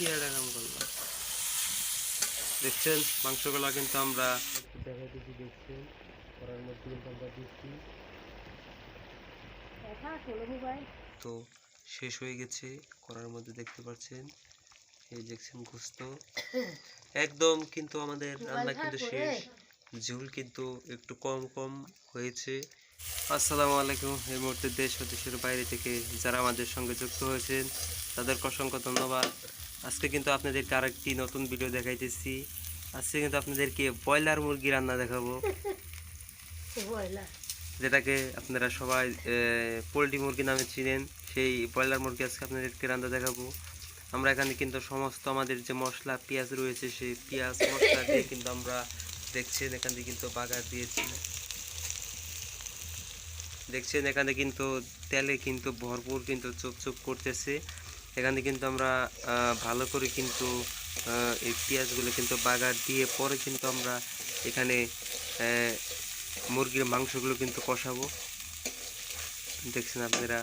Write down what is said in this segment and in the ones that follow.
কি আর এরকম করলাম দেখছেন? মাংসগুলো কিন্তু আমরা দেখছেন তো শেষ হয়ে গেছে, করার মধ্যে দেখতে পাচ্ছেন। এই দেখছেন একদম কিন্তু আমাদের রান্না কিন্তু শেষ। ঝুল কিন্তু একটু কম কম হয়েছে। আসসালামু আলাইকুম। এই মুহূর্তে দেশ ও দেশের বাইরে থেকে যারা আমাদের সঙ্গে যুক্ত হয়েছেন, তাদেরকে অসংখ্য ধন্যবাদ। আজকে কিন্তু আপনাদেরকে আরেকটি নতুন ভিডিও দেখাইতেছি। আজকে কিন্তু আপনাদেরকে ব্রয়লার মুরগি রান্না দেখাবো। যেটাকে আপনারা সবাই পোলট্রি মুরগি নামে চিনেন সেই ব্রয়লার মুরগি আজকে আপনাদেরকে রান্না দেখাবো। আমরা এখানে কিন্তু সমস্ত আমাদের যে মশলা পেঁয়াজ রয়েছে সেই পেঁয়াজ মশলা দিয়ে কিন্তু আমরা দেখছেন এখান থেকে কিন্তু বাগার দিয়েছি। দেখছেন এখানে কিন্তু তেলে কিন্তু ভরপুর কিন্তু চুপ চুপ করতেছে। এখানে কিন্তু আমরা ভালো করে কিন্তু এই পেঁয়াজগুলো কিন্তু বাগার দিয়ে পরে কিন্তু আমরা এখানে মুরগির মাংসগুলো কিন্তু কষাবো। দেখছেন আপনারা?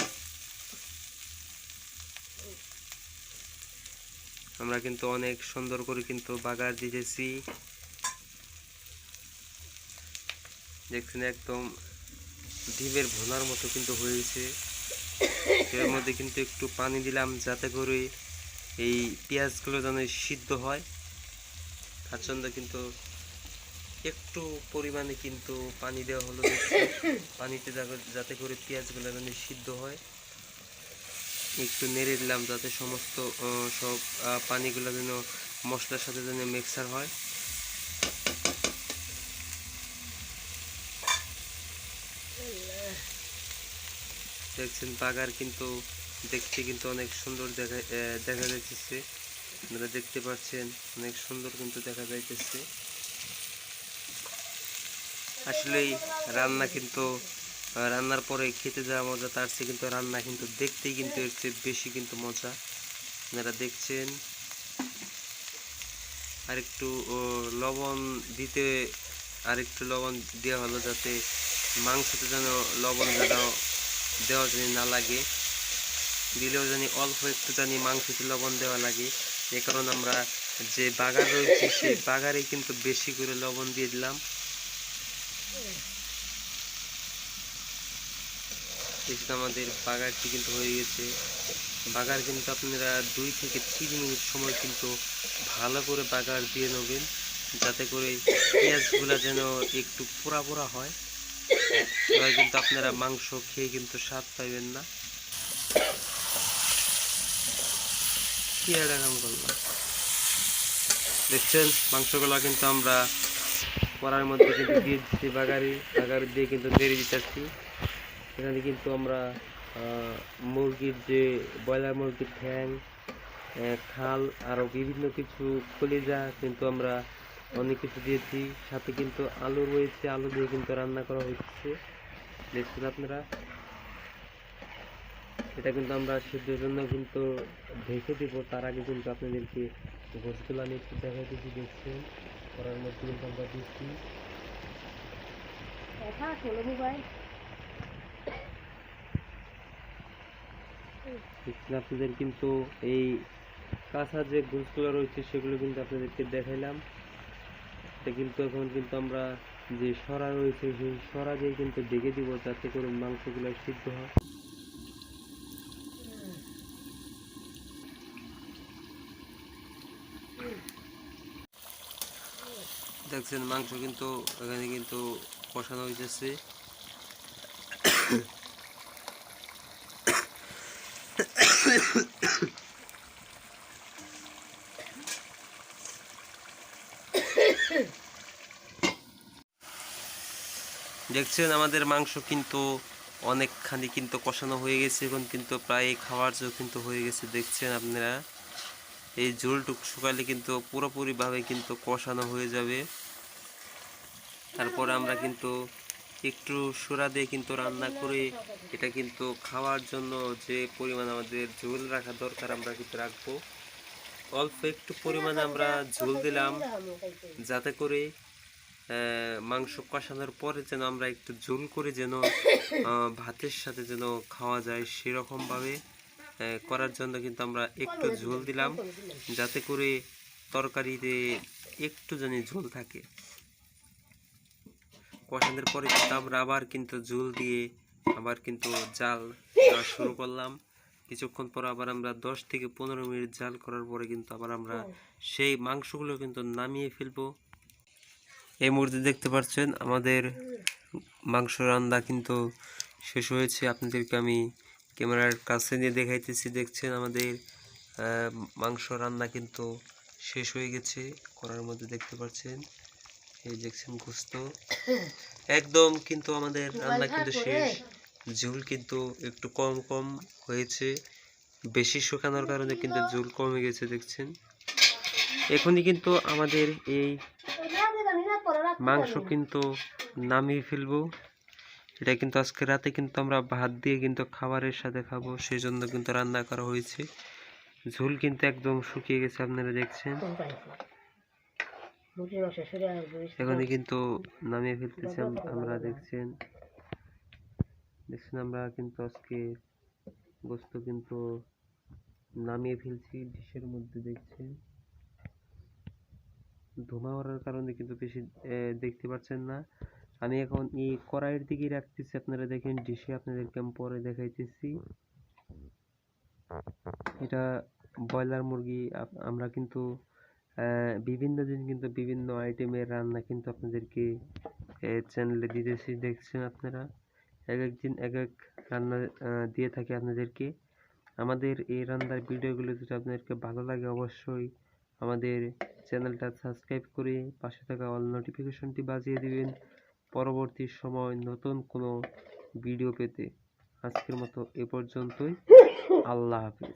আমরা কিন্তু অনেক সুন্দর করে কিন্তু বাগার দিতেছি দেখছেন একদম ডিমের ভোনার মতো কিন্তু হয়েছে। এর মধ্যে কিন্তু একটু পানি দিলাম যাতে করে এই পেঁয়াজগুলো যেন সিদ্ধ হয়। তার জন্য কিন্তু একটু পরিমাণে কিন্তু পানি দেওয়া হলো পানিতে যাতে- করে পেঁয়াজগুলো যেন সিদ্ধ হয়। একটু নেড়ে দিলাম যাতে সমস্ত সব পানিগুলো যেন মশলার সাথে যেন মিক্সার হয়। দেখছেন, বাগার কিন্তু দেখতে কিন্তু অনেক সুন্দর দেখা দেখা যাইতেছে। আপনারা দেখতে পাচ্ছেন, অনেক সুন্দর কিন্তু দেখা যাইতেছে। আসলেই রান্না কিন্তু রান্নার পরে খেতে যাওয়া মজা, তার চেয়ে কিন্তু রান্না কিন্তু দেখতেই কিন্তু এর চেয়ে বেশি কিন্তু মজা। আপনারা দেখছেন। আর একটু লবণ দিতে আর একটু লবণ দেওয়া হলো যাতে মাংসতে যেন লবণ যেন দেওয়া জানি না লাগে, দিলেও জানি অল্প একটু জানি মাংসতে লবণ দেওয়া লাগে। এ কারণে আমরা যে বাগার রয়েছে, সেই বাগারে কিন্তু বেশি করে লবণ দিয়ে দিলাম। আমাদের বাগারটি কিন্তু হয়ে গেছে। বাগার কিন্তু আপনারা দুই থেকে তিন মিনিট সময় কিন্তু ভালো করে বাগার দিয়ে নেবেন, যাতে করে পেঁয়াজগুলো যেন একটু পোড়া পোড়া হয়। তাহলে কিন্তু আপনারা মাংস খেয়ে কিন্তু স্বাদ পাইবেন না। কি আর করলাম দেখছেন, মাংসগুলো কিন্তু আমরা কড়ার মধ্যে কিন্তু দিয়ে দিচ্ছি, বাগারি, বাগার দিয়ে কিন্তু নেড়ে দিতেছি। এখানে কিন্তু আমরা মুরগির যে ব্রয়লার মুরগির ঠ্যাং খাল আরও বিভিন্ন কিছু কলিজা কিন্তু আমরা অনেক কিছু দিয়েছি সাথে কিন্তু আলু রয়েছে আলু দিয়ে কিন্তু রান্না করা হচ্ছে। দেখছেন আপনারা? এটা কিন্তু আমরা সিদ্ধের জন্য কিন্তু ঢেকে দিব তার আগে কিন্তু আপনাদেরকে গোসগুলো আমি একটু দেখাইতেছি দেখছেন? করার মধ্যে কিন্তু আমরা দিচ্ছি। আপনাদের কিন্তু এই কাঁচা যে গোসগুলো রয়েছে সেগুলো কিন্তু আপনাদেরকে দেখাইলাম। এটা কিন্তু এখন কিন্তু আমরা যে সরা রয়েছে, সেই সরা দিয়ে কিন্তু ঢেকে দিব যাতে করে মাংসগুলো সিদ্ধ হয়। দেখছেন, মাংস কিন্তু এখানে কিন্তু কষানো হইতেছে। দেখছেন, আমাদের মাংস কিন্তু অনেকখানি কিন্তু কষানো হয়ে গেছে এখন কিন্তু প্রায় খাওয়ার জন্য কিন্তু হয়ে গেছে, দেখছেন আপনারা? এই ঝোলটুক শুকালে কিন্তু পুরোপুরিভাবে কিন্তু কষানো হয়ে যাবে। তারপর আমরা কিন্তু একটু সোরা দিয়ে কিন্তু রান্না করে এটা কিন্তু খাওয়ার জন্য যে পরিমাণ আমাদের ঝোল রাখা দরকার আমরা কিন্তু রাখব। অল্প একটু পরিমাণে আমরা ঝোল দিলাম, যাতে করে মাংস কষানোর পরে যেন আমরা একটু ঝোল করে যেন ভাতের সাথে যেন খাওয়া যায় সেরকমভাবে করার জন্য কিন্তু আমরা একটু ঝোল দিলাম, যাতে করে তরকারিতে একটু জানি ঝোল থাকে। কষানোর পরে কিন্তু আমরা আবার কিন্তু ঝোল দিয়ে আবার কিন্তু জাল শুরু করলাম। কিছুক্ষণ পর আবার আমরা দশ থেকে পনেরো মিনিট জাল করার পরে কিন্তু আবার আমরা সেই মাংসগুলো কিন্তু নামিয়ে ফেলব। এই মুহূর্তে দেখতে পাচ্ছেন আমাদের মাংস রান্না কিন্তু শেষ হয়েছে। আপনাদেরকে আমি ক্যামেরার কাছে নিয়ে দেখাইতেছি। দেখছেন আমাদের মাংস রান্না কিন্তু শেষ হয়ে গেছে করার মধ্যে দেখতে পাচ্ছেন। এই দেখছেন গোস্ত। একদম কিন্তু আমাদের রান্না কিন্তু শেষ। ঝোল কিন্তু একটু কম কম হয়েছে। বেশি শুকানোর কারণে কিন্তু ঝুল কমে গেছে, দেখছেন। এখনই কিন্তু আমাদের এই মাংস কিন্তু নামিয়ে ফেলব। এটা কিন্তু আজকে রাতে কিন্তু আমরা ভাত দিয়ে কিন্তু খাবারের সাথে খাব সেই জন্য কিন্তু রান্না করা হয়েছে। ঝোল কিন্তু একদম শুকিয়ে গেছে আপনারা দেখছেন। এখানে কিন্তু নামিয়ে ফেলতেছি আমরা দেখছেন। দেখছেন আমরা কিন্তু আজকে গোস্ত কিন্তু নামিয়ে ফেলছি ডিশের মধ্যে দেখছেন। ধোঁয়া ওড়ার কারণে কিন্তু বেশি দেখতে পাচ্ছেন না। আমি এখন এই কড়াইয়ের দিকে রাখতেছি, আপনারা দেখেন ডিশে আপনাদেরকে আমি পরে দেখাইতেছি। এটা ব্রয়লার মুরগি আমরা কিন্তু বিভিন্ন দিন কিন্তু বিভিন্ন আইটেমের রান্না কিন্তু আপনাদেরকে চ্যানেলে দিতেছি, দেখছেন আপনারা? এক এক দিন এক এক রান্না দিয়ে থাকি আপনাদেরকে। আমাদের এই রান্নার ভিডিওগুলো যদি আপনাদেরকে ভালো লাগে অবশ্যই আমাদের চ্যানেলটা সাবস্ক্রাইব করে পাশে থাকা অল নোটিফিকেশনটি বাজিয়ে দিবেন। পরবর্তী সময় নতুন কোনো ভিডিও পেতে আজকের মতো এ পর্যন্তই। আল্লাহ হাফিজ।